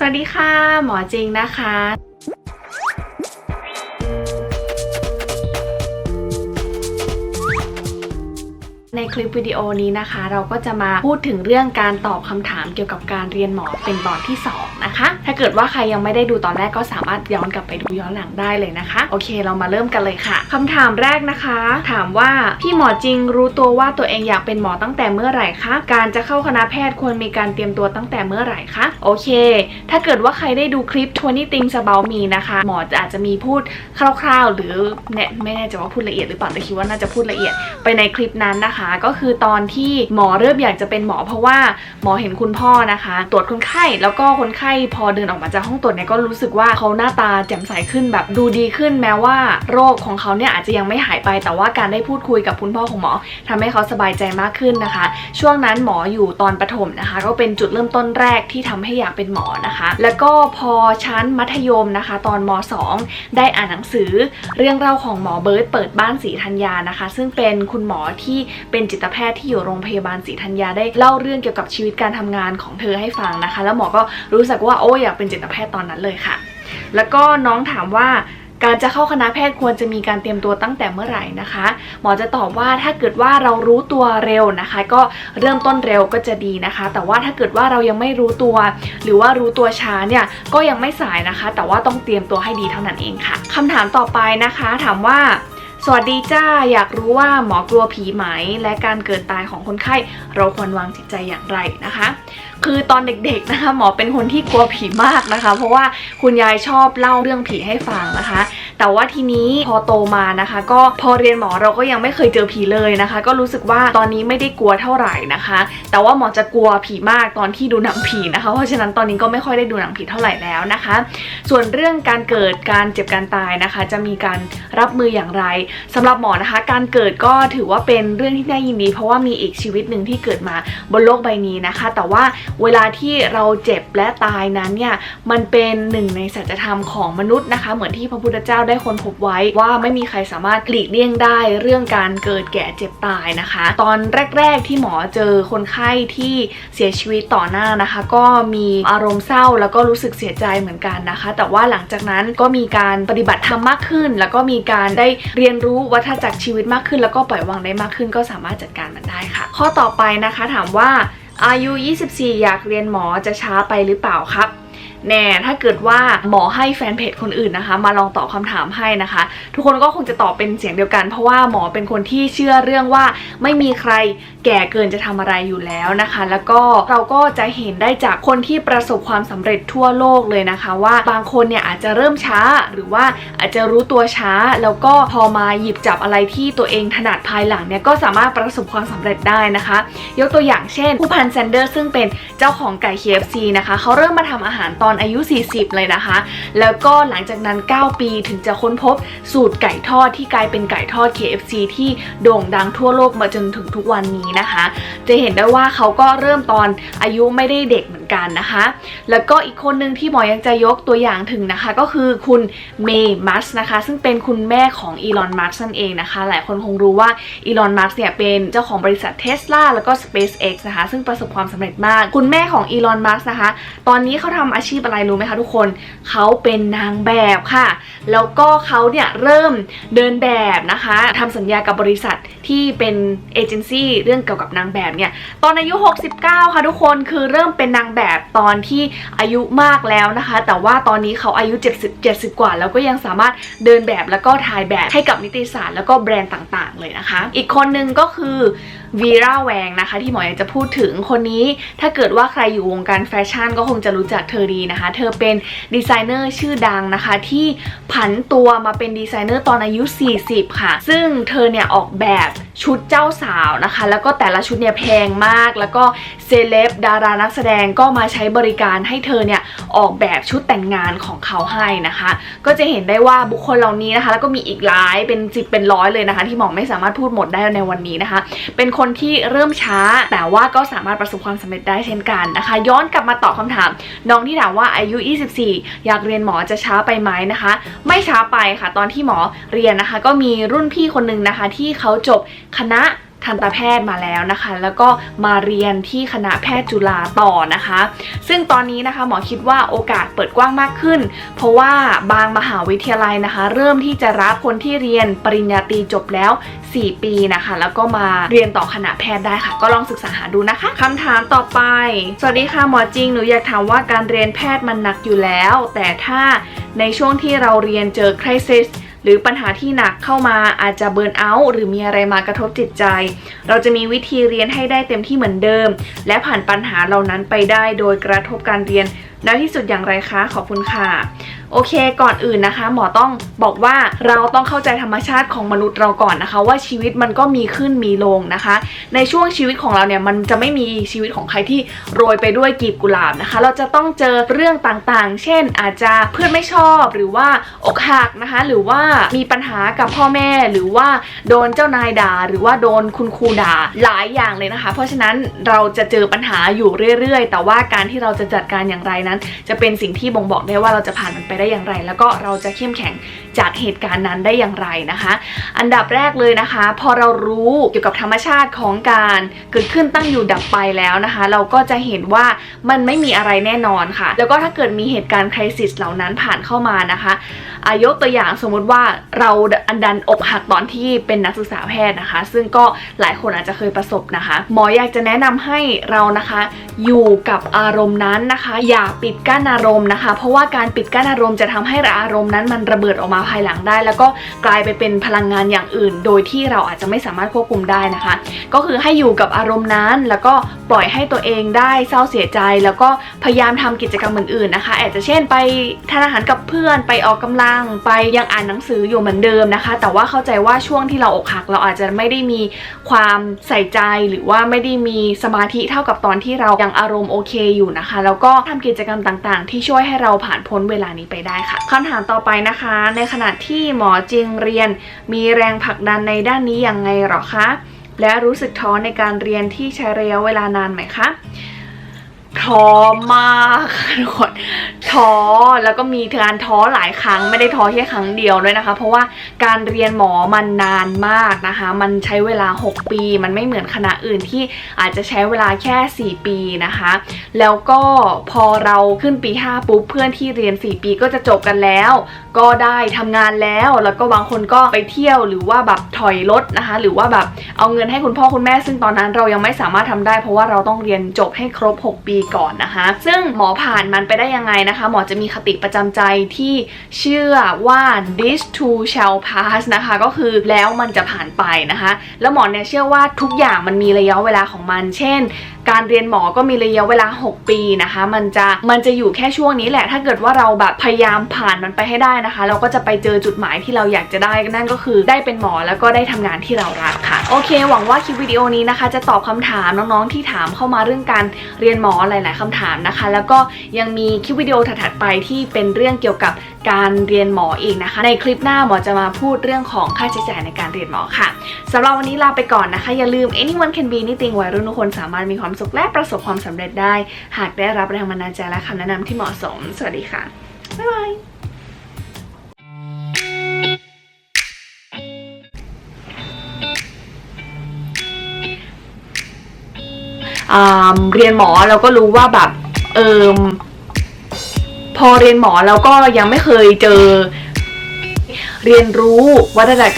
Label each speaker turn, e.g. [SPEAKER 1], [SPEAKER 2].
[SPEAKER 1] สวัสดีค่ะ หมอจริงนะคะ ในคลิปวิดีโอนี้นะคะ เราก็จะมาพูดถึงเรื่องการตอบคำถามเกี่ยวกับการเรียนหมอเป็นตอนที่ 2 นะคะ ถ้าเกิดว่าใครยังไม่ได้ดูตอนแรกก็สามารถย้อนกลับไปดูย้อนหลังได้เลยนะคะ โอเค เรามาเริ่มกันเลยค่ะคำถามแรกนะคะ ถามว่าพี่หมอจริงรู้ตัวว่าตัวเองอยากเป็นหมอตั้งแต่เมื่อไหร่คะการจะเข้าคณะแพทย์ควรมีการเตรียมตัวตั้งแต่เมื่อไหร่คะโอเค ถ้าเกิดว่าใครได้ดูคลิป20 things about me นะคะหมอจะอาจจะมีพูดคร่าวๆ หรือเนี่ยไม่แน่ใจว่าพูดละเอียดหรือเปล่าแต่คิดว่าน่าจะพูดละเอียดไปในคลิปนั้นนะคะก็คือตอนที่หมอเริ่มอยากจะเป็นหมอเพราะว่าหมอเห็นคุณพ่อนะคะ ตรวจคนไข้แล้วก็คนไข้พอเดินออกมาจากห้องตรวจเนี่ยก็รู้สึกว่าเขาหน้าตาแจ่มใสขึ้นแบบดูดีขึ้นแม้ว่าโรคของเขาเนี่ยอาจจะยังไม่หายไป แต่ว่าการได้พูดคุยกับคุณพ่อของหมอทำให้เขาสบายใจมากขึ้นนะคะ ช่วงนั้นหมออยู่ตอนประถมนะคะ ก็เป็นจุดเริ่มต้นแรกที่ทำให้อยากเป็นหมอนะคะ แล้วก็พอชั้นมัธยมนะคะ ตอนม 2 ได้อ่านหนังสือ เรื่องเล่าของหมอเบิร์ตเปิดบ้านศรีธัญญานะคะ ซึ่งเป็นคุณหมอที่เป็นจิตแพทย์ที่อยู่โรงพยาบาลศรีธัญญาได้เล่าเรื่องเกี่ยวกับชีวิตการทำงานของเธอให้ฟังนะคะ แล้วหมอก็รู้สึกว่าโอ้อยากเป็นจิตแพทย์ตอนนั้นเลยค่ะ แล้วก็น้องถามว่าการจะเข้าคณะแพทย์ควรจะมีการเตรียมตัวตั้งแต่เมื่อไหร่นะคะ หมอจะตอบว่าถ้าเกิดว่าเรารู้ตัวเร็วนะคะ ก็เริ่มต้นเร็วก็จะดีนะคะ แต่ว่าถ้าเกิดว่าเรายังไม่รู้ตัว หรือว่ารู้ตัวช้าเนี่ยก็ยังไม่สายนะคะ แต่ว่าต้องเตรียมตัวให้ดีเท่านั้นเองค่ะคำถามต่อไปนะคะ ถามว่า สวัสดีจ้า อยากรู้ว่าหมอกลัวผีไหม และการเกิดตายของคนไข้ เราควรวางจิตใจอย่างไรนะคะ คือตอนเด็กๆนะคะ หมอเป็นคนที่กลัวผีมากนะคะ เพราะว่าคุณยายชอบเล่าเรื่องผีให้ฟังนะคะ แต่ว่าทีนี้พอโตมานะคะ ก็พอเรียนหมอเราก็ยังไม่เคยเจอผีเลยนะคะ ก็รู้สึกว่าตอนนี้ไม่ได้กลัวเท่าไหร่นะคะ แต่ว่าหมอจะกลัวผีมากตอนที่ดูหนังผีนะคะ เพราะฉะนั้นตอนนี้ก็ไม่ค่อยได้ดูหนังผีเท่าไหร่แล้วนะคะ ส่วนเรื่องการเกิดการเจ็บการตายนะคะ จะมีการรับมืออย่างไรสำหรับหมอนะคะ การเกิดก็ถือว่าเป็นเรื่องที่น่ายินดี เพราะว่ามีอีกชีวิตหนึ่งที่เกิดมาบนโลกใบนี้นะคะ แต่ว่าเวลาที่เราเจ็บและตายนั้นเนี่ยมันเป็นหนึ่งในสัจธรรมของมนุษย์นะคะ เหมือนที่พระพุทธเจ้าได้ค้นพบไว้ว่าไม่มีใครสามารถหลีกเลี่ยงได้เรื่องการเกิดแก่เจ็บตายนะคะ ตอนแรก ๆ ที่หมอเจอคนไข้ที่เสียชีวิตต่อหน้านะคะ ก็มีอารมณ์เศร้าแล้วก็รู้สึกเสียใจเหมือนกันนะคะ แต่ว่าหลังจากนั้นก็มีการปฏิบัติธรรมมากขึ้น แล้วก็มีการได้เรียนรู้วัฏจักรชีวิตมากขึ้น แล้วก็ปล่อยวางได้มากขึ้น ก็สามารถจัดการมันได้ค่ะ ข้อต่อไปนะคะถามว่าอายุ 24 อยากเรียนหมอจะช้าไปหรือเปล่าครับ แน่ถ้าเกิดว่าหมอให้แฟนเพจคนอื่นนะคะ มาลองตอบคำถามให้นะคะ ทุกคนก็คงจะตอบเป็นเสียงเดียวกัน เพราะว่าหมอเป็นคนที่เชื่อเรื่องว่าไม่มีใครแก่เกินจะทำอะไรอยู่แล้วนะคะ แล้วก็เราก็จะเห็นได้จากคนที่ประสบความสำเร็จทั่วโลกเลยนะคะ ว่าบางคนเนี่ยอาจจะเริ่มช้าหรือว่าอาจจะรู้ตัวช้า แล้วก็พอมาหยิบจับอะไรที่ตัวเองถนัดภายหลังเนี่ยก็สามารถประสบความสำเร็จได้นะคะ ยกตัวอย่างเช่นผู้พันแซนเดอร์ซึ่งเป็นเจ้าของไก่ KFC นะคะเขาเริ่มมาทำอาหารตอนอายุ 40 เลยนะคะ แล้วก็หลังจากนั้น 9 ปีถึงจะค้นพบสูตรไก่ทอดที่กลายเป็นไก่ทอด KFC ที่โด่งดังทั่วโลกมาจนถึงทุกวันนี้นะคะ จะเห็นได้ว่าเขาก็เริ่มตอนอายุไม่ได้เด็กเหมือนกันนะคะ แล้วก็อีกคนหนึ่งที่หมอยังจะยกตัวอย่างถึงนะคะ ก็คือคุณเมย์มัสนะคะ ซึ่งเป็นคุณแม่ของอีลอนมัสนั่นเองนะคะ หลายคนคงรู้ว่าอีลอนมัสเนี่ยเป็นเจ้าของบริษัทเทสลาแล้วก็ SpaceX นะคะ ซึ่งประสบความสำเร็จมาก คุณแม่ของอีลอนมัสนะคะ ตอนนี้เขาทำอาชีพอะไรรู้ไหมคะทุกคนเขาเป็นนางแบบค่ะ แล้วก็เขาเนี่ยเริ่มเดินแบบนะคะทำสัญญากับบริษัทที่เป็นเอเจนซี่เรื่องเกี่ยวกับนางแบบเนี่ยตอนอายุ 69 ค่ะทุกคนคือเริ่มเป็นนางแบบตอนที่อายุมากแล้วนะคะ แต่ว่าตอนนี้เขาอายุ 70 70 กว่า แล้วก็ยังสามารถเดินแบบแล้วก็ถ่ายแบบให้กับนิตยสารแล้วก็แบรนด์ต่างๆ เลยนะคะ อีกคนนึงก็คือวีราแวงนะคะ ที่หมออยากจะพูดถึงคนนี้ ถ้าเกิดว่าใครอยู่วงการแฟชั่นก็คงจะรู้จักเธอดีนะคะ เธอเป็นดีไซเนอร์ชื่อดังนะคะ ที่ผันตัวมาเป็นดีไซเนอร์ตอนอายุ 40 ค่ะ ซึ่งเธอเนี่ยออกแบบ ชุดเจ้าสาวนะคะ แล้วก็แต่ละชุดเนี่ยแพงมาก แล้วก็เซเลบดารานักแสดงก็มาใช้บริการให้เธอเนี่ยออกแบบชุดแต่งงานของเขาให้นะคะ ก็จะเห็นได้ว่าบุคคลเหล่านี้นะคะ แล้วก็มีอีกหลายเป็นสิบเป็นร้อยเลยนะคะ ที่หมอไม่สามารถพูดหมดได้ในวันนี้นะคะ เป็นคนที่เริ่มช้าแต่ว่าก็สามารถประสบความสำเร็จได้เช่นกันนะคะ ย้อนกลับมาตอบคำถาม น้องที่ถามว่าอายุ 24 อยากเรียนหมอจะช้าไปไหมนะคะ ไม่ช้าไปค่ะ ตอนที่หมอเรียนนะคะ ก็มีรุ่นพี่คนหนึ่งนะคะ ที่เขาจบคณะทันตแพทย์มาแล้วนะคะ แล้วก็มาเรียนที่คณะแพทย์จุฬาต่อนะคะ ซึ่งตอนนี้นะคะหมอคิดว่าโอกาสเปิดกว้างมากขึ้น เพราะว่าบางมหาวิทยาลัยนะคะ เริ่มที่จะรับคนที่เรียนปริญญาตรีจบแล้ว 4 ปีนะคะ แล้วก็มาเรียนต่อคณะแพทย์ได้ค่ะ ก็ลองศึกษาหาดูนะคะคำถามต่อไป สวัสดีค่ะหมอจริงหนูอยากถามว่าการเรียนแพทย์มันหนักอยู่แล้ว แต่ถ้าในช่วงที่เราเรียนเจอคริส หรือปัญหาที่หนักเข้ามาอาจจะเบิร์นเอาท์หรือมีอะไรมากระทบจิตใจ เราจะมีวิธีเรียนให้ได้เต็มที่เหมือนเดิม และผ่านปัญหาเหล่านั้นไปได้โดยกระทบการเรียนน้อยที่สุดอย่างไรคะ ขอบคุณค่ะโอเคก่อนอื่นนะคะ หมอต้องบอกว่าเราต้องเข้าใจธรรมชาติของมนุษย์เราก่อนนะคะ ว่าชีวิตมันก็มีขึ้นมีลงนะคะ ในช่วงชีวิตของเราเนี่ยมันจะไม่มีชีวิตของใครที่โรยไปด้วยกีบกุหลาบนะคะ เราจะต้องเจอเรื่องต่างๆ เช่น อาจจะเพื่อนไม่ชอบหรือว่าอกหักนะคะ หรือว่ามีปัญหากับพ่อแม่ หรือว่าโดนเจ้านายด่า หรือว่าโดนคุณครูด่าหลายอย่างเลยนะคะ เพราะฉะนั้นเราจะเจอปัญหาอยู่เรื่อยๆ แต่ว่าการที่เราจะจัดการอย่างไรนั้น จะเป็นสิ่งที่บ่งบอกได้ว่าเราจะผ่านมันไปได้อย่างไร แล้วก็เราจะเข้มแข็งจากเหตุการณ์นั้นได้อย่างไรนะคะ อันดับแรกเลยนะคะ พอเรารู้เกี่ยวกับธรรมชาติของการเกิดขึ้นตั้งอยู่ดับไปแล้วนะคะ เราก็จะเห็นว่ามันไม่มีอะไรแน่นอนค่ะ แล้วก็ถ้าเกิดมีเหตุการณ์คริสิสเหล่านั้นผ่านเข้ามานะคะ อายกตัวอย่างสมมติว่าเราอันดันอกหักตอนที่เป็นนักศึกษาแพทย์นะคะ ซึ่งก็หลายคนอาจจะเคยประสบนะคะ หมออยากจะแนะนำให้เรานะคะ อยู่กับอารมณ์นั้นนะคะ อย่าปิดกั้นอารมณ์นะคะ เพราะว่าการปิดกั้นอารมณ์จะทำให้อารมณ์นั้นมันระเบิดออกมาภายหลังได้ แล้วก็กลายไปเป็นพลังงานอย่างอื่น โดยที่เราอาจจะไม่สามารถควบคุมได้นะคะ ก็คือให้อยู่กับอารมณ์นั้น แล้วก็ปล่อยให้ตัวเองได้เศร้าเสียใจ แล้วก็พยายามทำกิจกรรมอื่นๆนะคะ อาจจะเช่นไปทานอาหารกับเพื่อนไปออกกำลังไปยังอ่านหนังสืออยู่เหมือนเดิมนะคะ แต่ว่าเข้าใจว่าช่วงที่เราอกหัก เราอาจจะไม่ได้มีความใส่ใจหรือว่าไม่ได้มีสมาธิเท่ากับตอนที่เรายังอารมณ์โอเคอยู่นะคะ แล้วก็ทำกิจกรรมต่างๆ ที่ช่วยให้เราผ่านพ้นเวลานี้ไปได้ค่ะคำถามต่อไปนะคะ ในขณะที่หมอจริงเรียน มีแรงผลักดันในด้านนี้อย่างไงหรอคะและรู้สึกท้อในการเรียนที่ใช้ระยะเวลานานไหมคะ ท้อมากค่ะทุกคนท้อแล้วก็มีการท้อหลายครั้งไม่ได้ท้อแค่ครั้งเดียวด้วยนะคะ เพราะว่าการเรียนหมอมันนานมากนะคะ มันใช้เวลา 6 ปี มันไม่เหมือนคณะอื่นที่อาจจะใช้เวลาแค่ 4 ปีนะคะ แล้วก็พอเราขึ้นปี 5 ปุ๊บเพื่อนที่เรียน 4 ปีก็จะจบกันแล้ว ก็ได้ทำงานแล้วแล้วก็บางคนก็ไปเที่ยวหรือว่าแบบถอยรถนะคะ หรือว่าแบบเอาเงินให้คุณพ่อคุณแม่ซึ่งตอนนั้นเรายังไม่สามารถทำได้ เพราะว่าเราต้องเรียนจบให้ครบ 6 ปีก่อนนะคะ ซึ่งหมอผ่านมันไปได้ยังไงนะคะ หมอจะมีคติประจำใจที่เชื่อว่า this too shall pass นะคะ ก็คือแล้วมันจะผ่านไปนะคะ แล้วหมอเนี่ยเชื่อว่าทุกอย่างมันมีระยะเวลาของมัน เช่น การเรียนหมอก็มีระยะเวลา 6 ปีนะคะ มันจะมันจะอยู่แค่ช่วงนี้แหละ ถ้าเกิดว่าเราแบบพยายามผ่านมันไปให้ได้นะคะ เราก็จะไปเจอจุดหมายที่เราอยากจะได้นั่นก็คือได้เป็นหมอแล้วก็ได้ทำงานที่เรารักค่ะ โอเค หวังว่าคลิปวิดีโอนี้นะคะ จะตอบคำถามน้องๆที่ถามเข้ามาเรื่องการเรียนหมอหลาย ๆคำถามนะคะ แล้วก็ยังมีคลิปวิดีโอถัดๆไปที่เป็นเรื่องเกี่ยวกับ การเรียนหมออีกนะคะ ในคลิปหน้าหมอจะมาพูดเรื่องของค่าใช้จ่ายในการเรียนหมอค่ะสำหรับวันนี้ลาไปก่อนนะคะ อย่าลืม anyone can be anything วัยรุ่นทุกคนสามารถมีความสุขและประสบความสำเร็จได้ หากได้รับแรงบันดาลใจและคำแนะนำที่เหมาะสม สวัสดีค่ะ บ๊ายบายอ่าเรียนหมอเราก็รู้ว่าแบบเออ พอเรียนหมอเราก็ยังไม่เคยเจอ เรียนรู้วัฏจักร